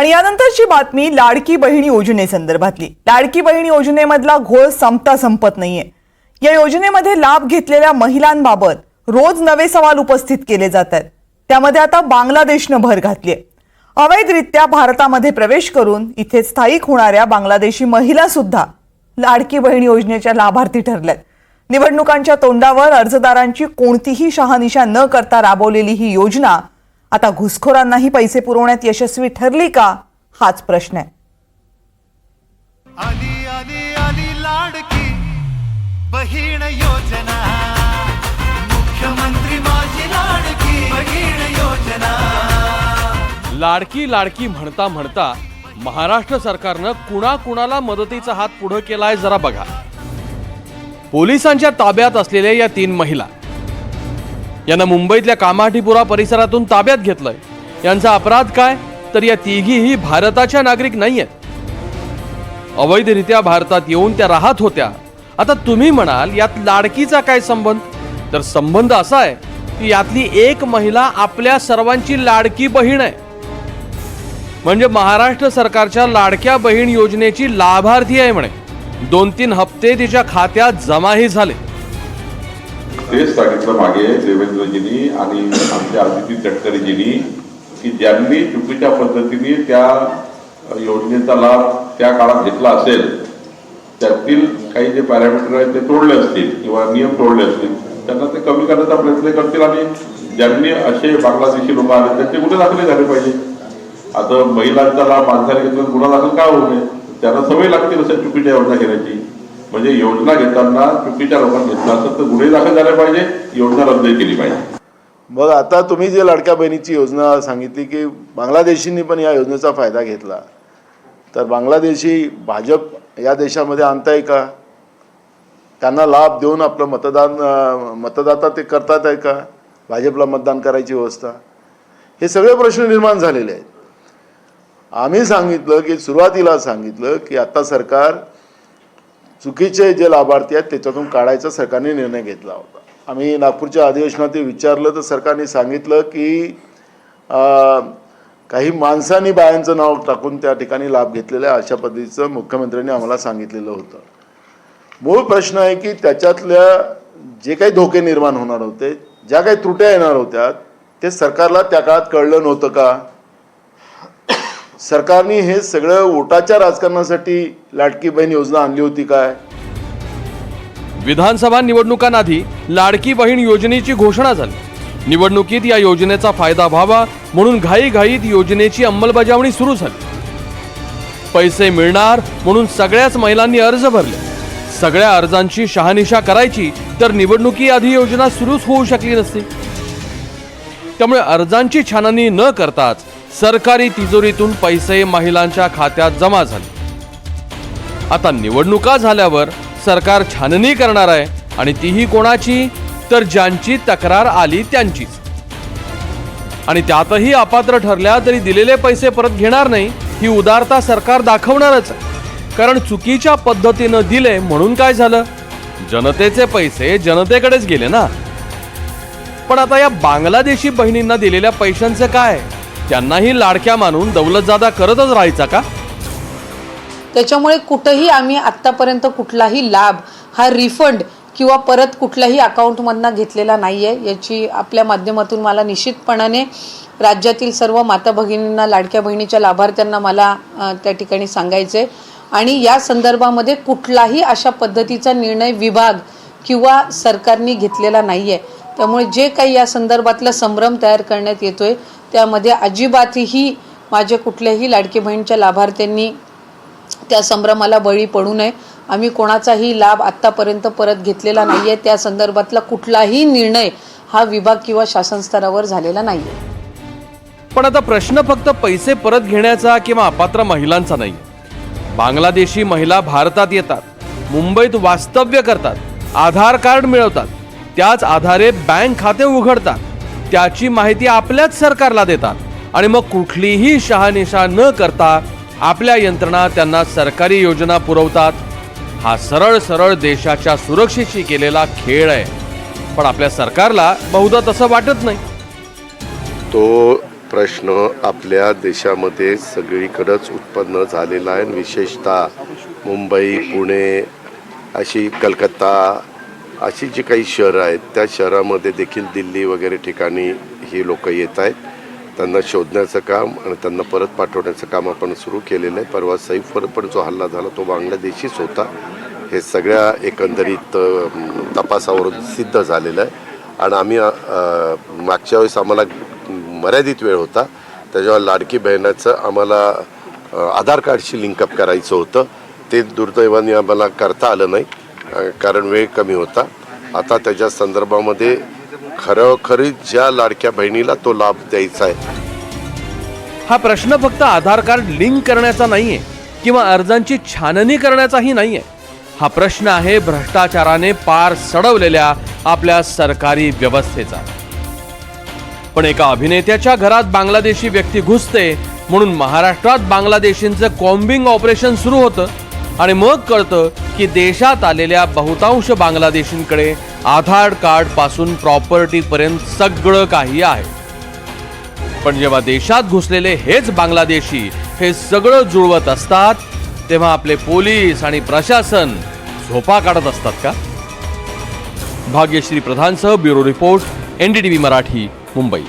आणि यानंतरची बातमी लाडकी बहिणी योजनेसंदर्भातली. लाडकी बहिणी योजनेमधला घोळ संपता संपत नाहीये. या योजनेमध्ये लाभ घेतलेल्या महिलांबाबत रोज नवे सवाल उपस्थित केले जात आहेत त्यामध्ये आता बांगलादेशनं भर घातली अवैधरित्या भारतामध्ये प्रवेश करून इथे स्थायिक होणाऱ्या बांगलादेशी महिला सुद्धा लाडकी बहीण योजनेच्या लाभार्थी ठरल्यात. निवडणुकांच्या तोंडावर अर्जदारांची कोणतीही शहानिशा न करता राबवलेली ही योजना आता घुसखोरांनाही पैसे पुरवण्यात यशस्वी ठरली का? हाच प्रश्न आहे. आली आली आली लाडकी बहीण योजना. मुख्यमंत्री माझी लाडकी बहीण योजना. लाडकी लाडकी म्हणता म्हणता महाराष्ट्र सरकारनं कुणा कुणाला मदतीचा हात पुढं केलाय जरा बघा. पोलिसांच्या ताब्यात असलेल्या या तीन महिला यांना मुंबईतल्या कामाठीपुरा परिसरातून ताब्यात घेतलंय. यांचा अपराध काय? तर या तिघीही भारताच्या नागरिक नाही आहेत अवैधरित्या भारतात येऊन त्या राहत होत्या. आता तुम्ही म्हणाल यात लाडकीचा काय संबंध? तर संबंध असा आहे की यातली एक महिला आपल्या सर्वांची लाडकी बहीण आहे. म्हणजे महाराष्ट्र सरकारच्या लाडक्या बहीण योजनेची लाभार्थी आहे म्हणे. दोन तीन हप्ते तिच्या खात्यात जमाही झाले. तेच सांगितलं मागे देवेंद्रजींनी आणि आमच्या अदिती तटकरेजींनी की ज्यांनी चुकीच्या पद्धतीने त्या योजनेचा लाभ त्या काळात घेतला असेल त्यातील काही जे पॅरामीटर आहेत ते तोडले असतील किंवा नियम तोडले असतील त्यांना ते कमी करण्याचा प्रयत्न करतील आणि ज्यांनी असे बांगलादेशी लोक आले त्यांचे गुन्हे दाखले झाले पाहिजे. आता महिलांचा लाभ माणसाने घेतला गुन्हा दाखल का होऊ नये? त्यांना सवय लागतील अशा चुकीच्या योजना घेण्याची. म्हणजे योजना घेताना चुकीच्या लोकांना घेतला असेल तर गुन्हे दाखल झाले पाहिजे योजना रद्द केली पाहिजे. मग आता तुम्ही जे लाडक्या बहिणीची योजना सांगितली की बांगलादेशींनी पण या योजनेचा फायदा घेतला. तर बांगलादेशी भाजप या देशामध्ये आणताय का? त्यांना लाभ देऊन आपलं मतदान मतदाता ते करतात आहे का? भाजपला मतदान करायची व्यवस्था. हे सगळे प्रश्न निर्माण झालेले आहेत. आम्ही सांगितलं की सुरुवातीला सांगितलं की आता सरकार चुकीचे जे लाभार्थी आहेत त्याच्यातून काढायचा सरकारने निर्णय घेतला होता. आम्ही नागपूरच्या अधिवेशनात विचारलं तर सरकारने सांगितलं की काही माणसांनी बायांचं नाव टाकून त्या ठिकाणी लाभ घेतलेला आहे अशा पद्धतीचं मुख्यमंत्र्यांनी आम्हाला सांगितलेलं होतं. मूळ प्रश्न आहे की त्याच्यातल्या जे काही धोके निर्माण होणार होते ज्या काही त्रुट्या येणार होत्या ते सरकारला त्या काळात कळलं नव्हतं का? सरकारने हे सगळं वोटाच्या राजकारणासाठी लाडकी बहीण योजना आणली होती काय? विधानसभा निवडणुकांआधी लाडकी बहीण योजनेची घोषणा झाली. निवडणुकीत या योजनेचा फायदा व्हावा म्हणून घाईघाईत योजनेची अंमलबजावणी सुरू झाली. पैसे मिळणार म्हणून सगळ्याच महिलांनी अर्ज भरले. सगळ्या अर्जांची शहानिशा करायची तर निवडणुकीआधी योजना सुरूच होऊ शकली नसती. त्यामुळे अर्जांची छाननी न करताच सरकारी तिजोरीतून पैसे महिलांच्या खात्यात जमा झाले. आता निवडणुका झाल्यावर सरकार छाननी करणार आहे आणि तीही कोणाची? तर ज्यांची तक्रार आली त्यांचीच. आणि त्यातही अपात्र ठरल्या तरी दिलेले पैसे परत घेणार नाही ही उदारता सरकार दाखवणारच कारण चुकीच्या पद्धतीनं दिले म्हणून काय झालं? जनतेचे पैसे जनतेकडेच गेले ना? पण आता या बांगलादेशी बहिणींना दिलेल्या पैशांचं काय? त्यांनाही लाडक्या मानून दौलतजादा करतच राहायचा का? त्याच्यामुळे कुठंही आम्ही आत्तापर्यंत कुठलाही लाभ हा रिफंड किंवा परत कुठल्याही अकाउंटमधनं घेतलेला नाही आहे याची आपल्या माध्यमातून मला निश्चितपणाने राज्यातील सर्व माता भगिनींना लाडक्या बहिणीच्या लाभार्थ्यांना मला त्या ठिकाणी सांगायचं आहे आणि या संदर्भामध्ये कुठलाही अशा पद्धतीचा निर्णय विभाग किंवा सरकारने घेतलेला नाही आहे त्यामुळे जे काही या संदर्भातला संभ्रम तयार करण्यात येतोय त्यामध्ये अजिबातही माझे कुठल्याही लाडकी बहीणच्या लाभार्थ्यांनी त्या संभ्रमाला बळी पडू नये. आम्ही कोणाचाही लाभ आत्तापर्यंत परत घेतलेला नाही आहे त्या संदर्भातला कुठलाही निर्णय हा विभाग किंवा शासन स्तरावर झालेला नाही आहे पण आता प्रश्न फक्त पैसे परत घेण्याचा किंवा अपात्र महिलांचा नाही. बांगलादेशी महिला भारतात येतात. मुंबईत वास्तव्य करतात. आधार कार्ड मिळवतात. त्याच आधारे बँक खाते उघडतात. त्याची माहिती आपल्याच सरकारला देतात. आणि मग कुठलीही शहानिशा न करता आपल्या यंत्रणा त्यांना सरकारी योजना पुरवतात. हा सरळ सरळ देशाच्या सुरक्षेशी केलेला खेळ आहे. पण आपल्या सरकारला बहुधा तसं वाटत नाही. तो प्रश्न आपल्या देशामध्ये सगळीकडंच उत्पन्न झालेला आहे. विशेषतः मुंबई पुणे अशी कलकत्ता अशी जी काही शहरं आहेत त्या शहरामध्ये देखील दिल्ली वगैरे ठिकाणी ही लोक येत आहेत. त्यांना शोधण्याचं काम आणि त्यांना परत पाठवण्याचं काम आपण सुरू केलेलं आहे. परवा सैफवर पण जो हल्ला झाला तो बांगलादेशीच होता. हे सगळ्या एकंदरीत तपासावरून सिद्ध झालेलं आहे. आणि आम्ही मागच्या वेळेस आम्हाला मर्यादित वेळ होता. त्याच्यावर लाडकी बहिणाचं आम्हाला आधार कार्डशी लिंकअप करायचं होतं. ते दुर्दैवाने आम्हाला करता आलं नाही. कारण वेळ कमी होता. आता त्याच्या संदर्भामध्ये खरोखरी ज्या लाडक्या बहिणीला तो लाभ द्यायचा आहे. हा प्रश्न फक्त आधार कार्ड लिंक करण्याचा नाहीये किंवा अर्जांची छाननी करण्याचाही नाहीये. हा प्रश्न आहे भ्रष्टाचाराने पार सडवलेल्या आपल्या सरकारी व्यवस्थेचा. पण एका अभिनेत्याच्या घरात बांगलादेशी व्यक्ती घुसते म्हणून महाराष्ट्रात बांगलादेशींचं कॉम्बिंग ऑपरेशन सुरू होतं. आणि मग कळतं की देशात आलेल्या बहुतांश बांगलादेशींकडे आधार कार्डपासून प्रॉपर्टी पर्यंत सगळं काही आहे. पण जेव्हा देशात घुसलेले हेच बांगलादेशी हे सगळं जुळवत असतात तेव्हा आपले पोलीस आणि प्रशासन झोपा काढत असतात का? Bhagyashree प्रधानसह bureau report NDTV Marathi Mumbai.